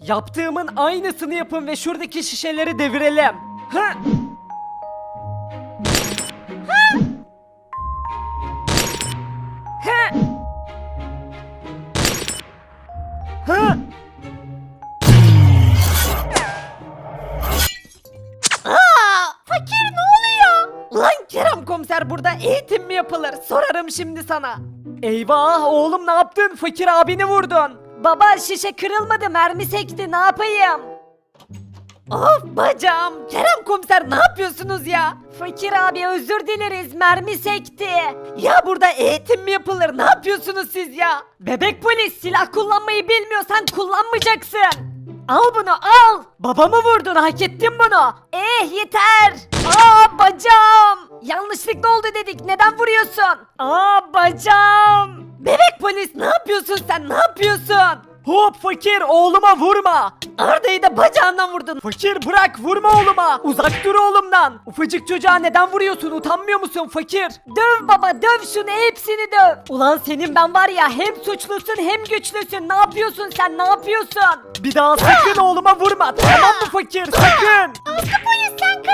Yaptığımın aynısını yapın ve şuradaki şişeleri devirelim. Hı. Hı. Hı. Aa, fakir ne oluyor? Lan Kerem komiser burada eğitim mi yapılır? Sorarım şimdi sana. Eyvah oğlum ne yaptın? Fakir abini vurdun. Baba şişe kırılmadı mermi sekti ne yapayım? Of bacağım. Kerem komiser ne yapıyorsunuz ya? Fakir abi özür dileriz mermi sekti. Ya burada eğitim mi yapılır? Ne yapıyorsunuz siz ya? Bebek polis silah kullanmayı bilmiyorsan kullanmayacaksın. Al bunu al. Babamı vurdun hak ettin bunu. Eh yeter. Aa bacağım. Yanlışlıkla oldu dedik neden vuruyorsun? Aa bacağım. Polis ne yapıyorsun sen ne yapıyorsun? Hop fakir oğluma vurma. Arda'yı da bacağından vurdun. Fakir bırak vurma oğluma. Uzak dur oğlumdan. Ufacık çocuğa neden vuruyorsun utanmıyor musun fakir? Döv baba döv şunu hepsini döv. Ulan senin ben var ya hem suçlusun hem güçlüsün. Ne yapıyorsun sen ne yapıyorsun? Bir daha sakın oğluma vurma tamam mı fakir sakın. Aslı polis sen karışma